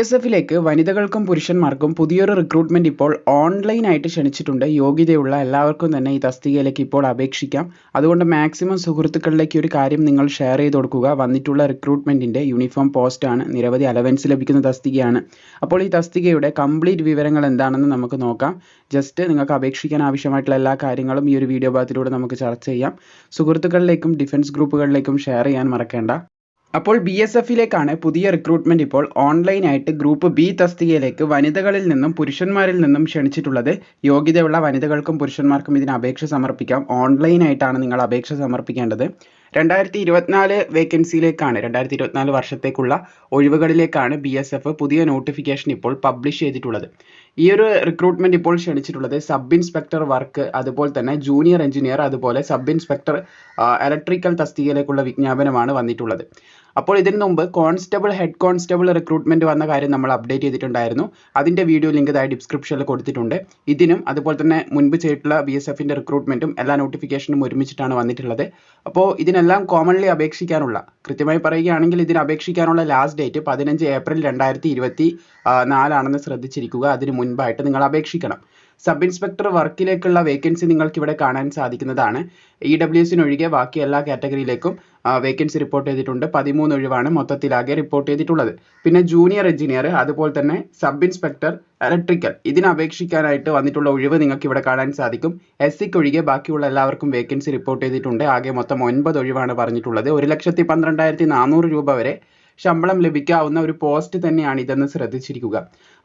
S എഫിലേക്ക് വനിതകൾക്കും പുരുഷന്മാർക്കും പുതിയൊരു റിക്രൂട്ട്മെന്റ് ഇപ്പോൾ ഓൺലൈനായിട്ട് ക്ഷണിച്ചിട്ടുണ്ട്. യോഗ്യതയുള്ള എല്ലാവർക്കും തന്നെ ഈ തസ്തികയിലേക്ക് ഇപ്പോൾ അപേക്ഷിക്കാം. അതുകൊണ്ട് മാക്സിമം സുഹൃത്തുക്കളിലേക്ക് ഒരു കാര്യം നിങ്ങൾ ഷെയർ ചെയ്ത് കൊടുക്കുക. വന്നിട്ടുള്ള റിക്രൂട്ട്മെന്റിന്റെ യൂണിഫോം പോസ്റ്റ് ആണ്. നിരവധി അലവൻസ് ലഭിക്കുന്ന തസ്തികയാണ്. അപ്പോൾ ഈ തസ്തികയുടെ കംപ്ലീറ്റ് വിവരങ്ങൾ എന്താണെന്ന് നമുക്ക് നോക്കാം. ജസ്റ്റ് നിങ്ങൾക്ക് അപേക്ഷിക്കാൻ ആവശ്യമായിട്ടുള്ള എല്ലാ കാര്യങ്ങളും ഈ ഒരു വീഡിയോ ഭാഗത്തിലൂടെ നമുക്ക് ചർച്ച ചെയ്യാം. സുഹൃത്തുക്കളിലേക്കും ഡിഫൻസ് ഗ്രൂപ്പുകളിലേക്കും ഷെയർ ചെയ്യാൻ മറക്കേണ്ട. അപ്പോൾ ബി എസ് എഫിലേക്കാണ് പുതിയ റിക്രൂട്ട്മെന്റ് ഇപ്പോൾ ഓൺലൈനായിട്ട് ഗ്രൂപ്പ് ബി തസ്തികയിലേക്ക് വനിതകളിൽ നിന്നും പുരുഷന്മാരിൽ നിന്നും ക്ഷണിച്ചിട്ടുള്ളത്. യോഗ്യതയുള്ള വനിതകൾക്കും പുരുഷന്മാർക്കും ഇതിന് അപേക്ഷ സമർപ്പിക്കാം. ഓൺലൈനായിട്ടാണ് നിങ്ങൾ അപേക്ഷ സമർപ്പിക്കേണ്ടത്. രണ്ടായിരത്തി ഇരുപത്തിനാല് വേക്കൻസിയിലേക്കാണ് രണ്ടായിരത്തി ഇരുപത്തിനാല് വർഷത്തേക്കുള്ള ഒഴിവുകളിലേക്കാണ് ബി എസ് എഫ് പുതിയ നോട്ടിഫിക്കേഷൻ ഇപ്പോൾ പബ്ലിഷ് ചെയ്തിട്ടുള്ളത്. ഈ ഒരു റിക്രൂട്ട്മെന്റ് ഇപ്പോൾ ക്ഷണിച്ചിട്ടുള്ളത് സബ് ഇൻസ്പെക്ടർ വർക്ക് അതുപോലെ തന്നെ ജൂനിയർ എഞ്ചിനീയർ അതുപോലെ സബ് ഇൻസ്പെക്ടർ ഇലക്ട്രിക്കൽ തസ്തികയിലേക്കുള്ള വിജ്ഞാപനമാണ് വന്നിട്ടുള്ളത്. അപ്പോൾ ഇതിനു മുമ്പ് കോൺസ്റ്റബിൾ ഹെഡ് കോൺസ്റ്റബിൾ റിക്രൂട്ട്മെന്റ് വന്ന കാര്യം നമ്മൾ അപ്ഡേറ്റ് ചെയ്തിട്ടുണ്ടായിരുന്നു. അതിന്റെ വീഡിയോ ലിങ്ക് ഇതായി ഡിസ്ക്രിപ്ഷനിൽ കൊടുത്തിട്ടുണ്ട്. ഇതിനും അതുപോലെ തന്നെ മുൻപ് ചെയ്തിട്ടുള്ള ബി എസ് എഫിന്റെ റിക്രൂട്ട്മെന്റും എല്ലാ നോട്ടിഫിക്കേഷനും ഒരുമിച്ചിട്ടാണ് വന്നിട്ടുള്ളത്. അപ്പോൾ ഇതിനെല്ലാം കോമൺലി അപേക്ഷിക്കാനുള്ള കൃത്യമായി പറയുകയാണെങ്കിൽ ഇതിന് അപേക്ഷിക്കാനുള്ള ലാസ്റ്റ് ഡേറ്റ് പതിനഞ്ച് ഏപ്രിൽ രണ്ടായിരത്തി ഇരുപത്തി നാലാണെന്ന് ശ്രദ്ധിച്ചിരിക്കുക. അതിന് മുൻപായിട്ട് നിങ്ങൾ അപേക്ഷിക്കണം. സബ് ഇൻസ്പെക്ടർ വർക്കിലേക്കുള്ള വേക്കൻസി നിങ്ങൾക്ക് ഇവിടെ കാണാൻ സാധിക്കുന്നതാണ്. ഇ ഡബ്ല്യു എസിനൊഴികെ ബാക്കി എല്ലാ കാറ്റഗറിയിലേക്കും വേക്കൻസി റിപ്പോർട്ട് ചെയ്തിട്ടുണ്ട്. പതിമൂന്ന് ഒഴിവാണ് മൊത്തത്തിലാകെ റിപ്പോർട്ട് ചെയ്തിട്ടുള്ളത്. പിന്നെ ജൂനിയർ എഞ്ചിനീയർ അതുപോലെ തന്നെ സബ് ഇൻസ്പെക്ടർ ഇലക്ട്രിക്കൽ. ഇതിന് അപേക്ഷിക്കാനായിട്ട് വന്നിട്ടുള്ള ഒഴിവ് നിങ്ങൾക്ക് ഇവിടെ കാണാൻ സാധിക്കും. എസ് സിക്ക് ഒഴികെ ബാക്കിയുള്ള എല്ലാവർക്കും വേക്കൻസി റിപ്പോർട്ട് ചെയ്തിട്ടുണ്ട്. ആകെ മൊത്തം ഒൻപത് ഒഴിവാണ് പറഞ്ഞിട്ടുള്ളത്. ഒരു ലക്ഷത്തി പന്ത്രണ്ടായിരത്തി നാനൂറ് രൂപ വരെ ശമ്പളം ലഭിക്കാവുന്ന ഒരു പോസ്റ്റ് തന്നെയാണ് ഇതെന്ന് ശ്രദ്ധിച്ചിരിക്കുക.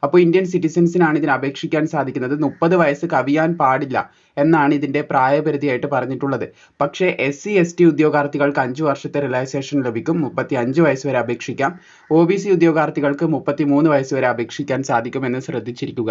അപ്പോൾ ഇന്ത്യൻ സിറ്റിസൺസിനാണ് ഇതിന് അപേക്ഷിക്കാൻ സാധിക്കുന്നത്. മുപ്പത് വയസ്സ് കവിയാൻ പാടില്ല. എന്നാണ് ഇതിന്റെ പ്രായപരിധിയായിട്ട് പറഞ്ഞിട്ടുള്ളത്. പക്ഷേ എസ് സി എസ് ടി ഉദ്യോഗാർത്ഥികൾക്ക് അഞ്ച് വർഷത്തെ റിലാക്സേഷൻ ലഭിക്കും മുപ്പത്തി അഞ്ച് വയസ്സ് വരെ അപേക്ഷിക്കാം. ഒ ബി സി ഉദ്യോഗാർത്ഥികൾക്ക് മുപ്പത്തി മൂന്ന് വയസ്സ് വരെ അപേക്ഷിക്കാൻ സാധിക്കുമെന്ന് ശ്രദ്ധിച്ചിരിക്കുക.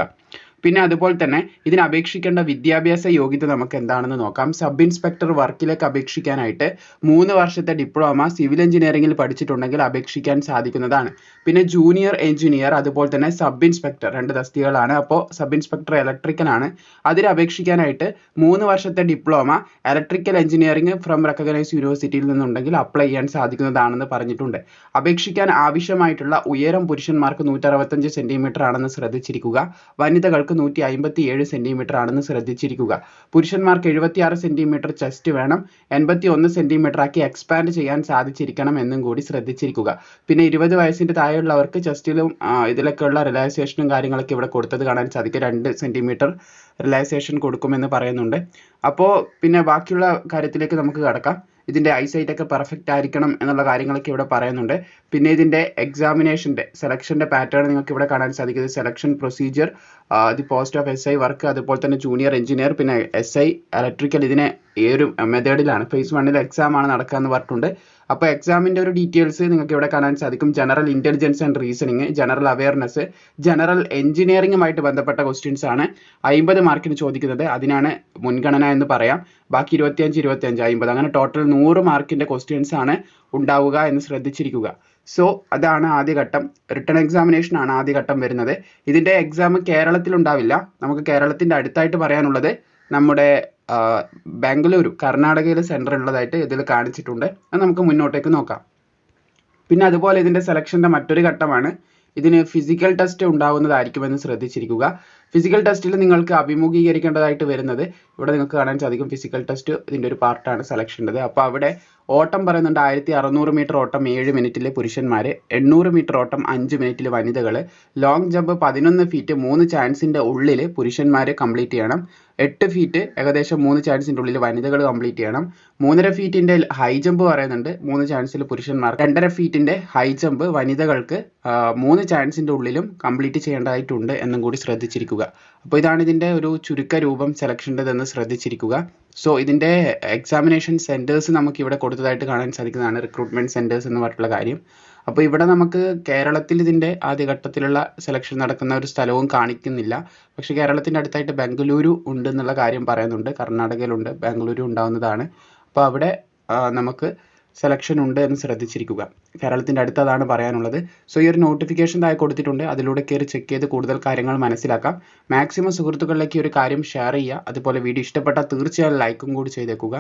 പിന്നെ അതുപോലെ തന്നെ ഇതിന് അപേക്ഷിക്കേണ്ട വിദ്യാഭ്യാസ യോഗ്യത നമുക്ക് എന്താണെന്ന് നോക്കാം. സബ് ഇൻസ്പെക്ടർ വർക്കിലേക്ക് അപേക്ഷിക്കാനായിട്ട് മൂന്ന് വർഷത്തെ ഡിപ്ലോമ സിവിൽ എഞ്ചിനീയറിംഗിൽ പഠിച്ചിട്ടുണ്ടെങ്കിൽ അപേക്ഷിക്കാൻ സാധിക്കുന്നതാണ്. പിന്നെ ജൂനിയർ എഞ്ചിനീയർ അതുപോലെ തന്നെ സബ് ഇൻസ്പെക്ടർ രണ്ട് തസ്തികകളാണ്. അപ്പോൾ സബ് ഇൻസ്പെക്ടർ ഇലക്ട്രിക്കൽ ആണ് അതിന് അപേക്ഷിക്കാനായിട്ട് മൂന്ന് വർഷത്തെ diploma electrical engineering from recognise യൂണിവേഴ്സിറ്റിയിൽ നിന്നുണ്ടെങ്കിൽ അപ്ലൈ ചെയ്യാൻ സാധിക്കുന്നതാണെന്ന് പറഞ്ഞിട്ടുണ്ട്. അപേക്ഷിക്കാൻ ആവശ്യമായിട്ടുള്ള ഉയരം പുരുഷന്മാർക്ക് നൂറ്ററുപത്തഞ്ച് സെന്റിമീറ്റർ ആണെന്ന് ശ്രദ്ധിച്ചിരിക്കുക. വനിതകൾക്ക് നൂറ്റി അമ്പത്തി ഏഴ് സെന്റിമീറ്റർ ആണെന്ന് ശ്രദ്ധിച്ചിരിക്കുക. പുരുഷന്മാർക്ക് എഴുപത്തിയാറ് സെന്റിമീറ്റർ ചെസ്റ്റ് വേണം. എൺപത്തി ഒന്ന് സെന്റിമീറ്റർ ആക്കി എക്സ്പാൻഡ് ചെയ്യാൻ സാധിച്ചിരിക്കണം എന്നും കൂടി ശ്രദ്ധിച്ചിരിക്കുക. പിന്നെ ഇരുപത് വയസ്സിന്റെ താഴെയുള്ളവർക്ക് ചെസ്റ്റിലും ഇതിലൊക്കെയുള്ള റിലാക്സേഷനും കാര്യങ്ങളൊക്കെ ഇവിടെ കൊടുത്തത് കാണാൻ സാധിക്കും. രണ്ട് സെന്റിമീറ്റർ റിലാക്സേഷൻ കൊടുക്കുമെന്ന് പറയുന്നുണ്ട്. അപ്പോൾ പിന്നെ ബാക്കിയുള്ള കാര്യത്തിലേക്ക് നമുക്ക് കടക്കാം. ഇതിന്റെ ഐസൈറ്റ് ഒക്കെ പെർഫെക്റ്റ് ആയിരിക്കണം എന്നുള്ള കാര്യങ്ങളൊക്കെ ഇവിടെ പറയുന്നുണ്ട്. പിന്നെ ഇതിന്റെ എക്സാമിനേഷന്റെ സെലക്ഷന്റെ പാറ്റേൺ നിങ്ങൾക്ക് ഇവിടെ കാണാൻ സാധിക്കുന്നത് selection procedure the post of S I work അതുപോലെ തന്നെ ജൂനിയർ എഞ്ചിനീയർ പിന്നെ എസ് ഐ ഇലക്ട്രിക്കൽ ഇതിനെ ഈ ഒരു മെത്തേഡിലാണ് ഫേസ് വണ്ണിൽ എക്സാം ആണ് നടക്കുക എന്ന് പറഞ്ഞിട്ടുണ്ട്. അപ്പോൾ എക്സാമിന്റെ ഒരു ഡീറ്റെയിൽസ് നിങ്ങൾക്ക് ഇവിടെ കാണാൻ സാധിക്കും. General intelligence and reasoning general awareness general എഞ്ചിനീയറിംഗുമായിട്ട് ബന്ധപ്പെട്ട ക്വസ്റ്റ്യൻസ് ആണ്. അമ്പത് മാർക്കിന് ചോദിക്കുന്നത്. അതിനാണ് മുൻഗണന എന്ന് പറയാം. ബാക്കി ഇരുപത്തിയഞ്ച് ഇരുപത്തിയഞ്ച് അമ്പത് അങ്ങനെ ടോട്ടൽ നൂറ് മാർക്കിന്റെ ക്വസ്റ്റ്യൻസ് ആണ് ഉണ്ടാവുക എന്ന് ശ്രദ്ധിച്ചിരിക്കുക. സോ അതാണ് ആദ്യഘട്ടം. റിട്ടേൺ എക്സാമിനേഷൻ ആണ് ആദ്യഘട്ടം വരുന്നത്. ഇതിന്റെ എക്സാം കേരളത്തിൽ ഉണ്ടാവില്ല. നമുക്ക് കേരളത്തിന്റെ അടുത്തായിട്ട് പറയാനുള്ളത് നമ്മുടെ ബാംഗ്ലൂരു കർണാടകയിൽ സെന്റർ ഉള്ളതായിട്ട് ഇതിൽ കാണിച്ചിട്ടുണ്ട്. അത് നമുക്ക് മുന്നോട്ടേക്ക് നോക്കാം. പിന്നെ അതുപോലെ ഇതിന്റെ സെലക്ഷന്റെ മറ്റൊരു ഘട്ടമാണ്. ഇതിന് ഫിസിക്കൽ ടെസ്റ്റ് ഉണ്ടാവുന്നതായിരിക്കുമെന്ന് ശ്രദ്ധിച്ചിരിക്കുക. ഫിസിക്കൽ ടെസ്റ്റിൽ നിങ്ങൾക്ക് അഭിമുഖീകരിക്കേണ്ടതായിട്ട് വരുന്നത് ഇവിടെ നിങ്ങൾക്ക് കാണാൻ സാധിക്കും ഫിസിക്കൽ ടെസ്റ്റ് ഇതിന്റെ ഒരു പാർട്ടാണ് സെലക്ഷന്റെത് അപ്പോൾ അവിടെ ഓട്ടം പറയുന്നുണ്ട് ആയിരത്തി അറുന്നൂറ് മീറ്റർ ഓട്ടം ഏഴ് മിനിറ്റിൽ പുരുഷന്മാർ എണ്ണൂറ് മീറ്റർ ഓട്ടം അഞ്ച് മിനിറ്റിൽ വനിതകൾ ലോങ് ജമ്പ് പതിനൊന്ന് ഫീറ്റ് മൂന്ന് ചാൻസിന്റെ ഉള്ളിൽ പുരുഷന്മാർ കംപ്ലീറ്റ് ചെയ്യണം. എട്ട് ഫീറ്റ് ഏകദേശം മൂന്ന് ചാൻസിന്റെ ഉള്ളിൽ വനിതകൾ കംപ്ലീറ്റ് ചെയ്യണം. മൂന്നര ഫീറ്റിന്റെ ഹൈ ജമ്പ് പറയുന്നുണ്ട്. മൂന്ന് ചാൻസിൽ പുരുഷന്മാർ രണ്ടര ഫീറ്റിന്റെ ഹൈ ജമ്പ് വനിതകൾക്ക് മൂന്ന് ചാൻസിന്റെ ഉള്ളിലും കംപ്ലീറ്റ് ചെയ്യേണ്ടതായിട്ടുണ്ട് എന്നും കൂടി ശ്രദ്ധിച്ചിരിക്കുക. അപ്പോൾ ഇതാണ് ഇതിന്റെ ഒരു ചുരുക്ക രൂപം സെലക്ഷന്റെതെന്ന് ശ്രദ്ധിച്ചിരിക്കുക. സോ ഇതിന്റെ എക്സാമിനേഷൻ സെന്റേഴ്സ് നമുക്ക് ഇവിടെ കൊടുത്തതായിട്ട് കാണാൻ സാധിക്കുന്നതാണ് റിക്രൂട്ട്മെന്റ് സെന്റേഴ്സ് എന്ന് പറഞ്ഞിട്ടുള്ള കാര്യം. അപ്പോൾ ഇവിടെ നമുക്ക് കേരളത്തിൽ ഇതിന്റെ ആദ്യഘട്ടത്തിലുള്ള സെലക്ഷൻ നടക്കുന്ന ഒരു സ്ഥലവും കാണിക്കുന്നില്ല. പക്ഷേ കേരളത്തിന്റെ അടുത്തായിട്ട് ബംഗളൂരു ഉണ്ട് എന്നുള്ള കാര്യം പറയുന്നുണ്ട്. കർണാടകയിലുണ്ട് ബാംഗ്ലൂരു ഉണ്ടാവുന്നതാണ്. അപ്പോൾ അവിടെ നമുക്ക് സെലക്ഷൻ ഉണ്ട് എന്ന് ശ്രദ്ധിച്ചിരിക്കുക. കേരളത്തിന്റെ അടുത്തതാണ് പറയാനുള്ളത്. സോ ഈ ഒരു നോട്ടിഫിക്കേഷൻ താഴെ കൊടുത്തിട്ടുണ്ട്. അതിലൂടെ കയറി ചെക്ക് ചെയ്ത് കൂടുതൽ കാര്യങ്ങൾ മനസ്സിലാക്കാം. മാക്സിമം സുഹൃത്തുക്കളിലേക്ക് ഈ ഒരു കാര്യം ഷെയർ ചെയ്യുക. അതുപോലെ വീഡിയോ ഇഷ്ടപ്പെട്ടാൽ തീർച്ചയായും ലൈക്കും കൂടി ചെയ്തേക്കുക.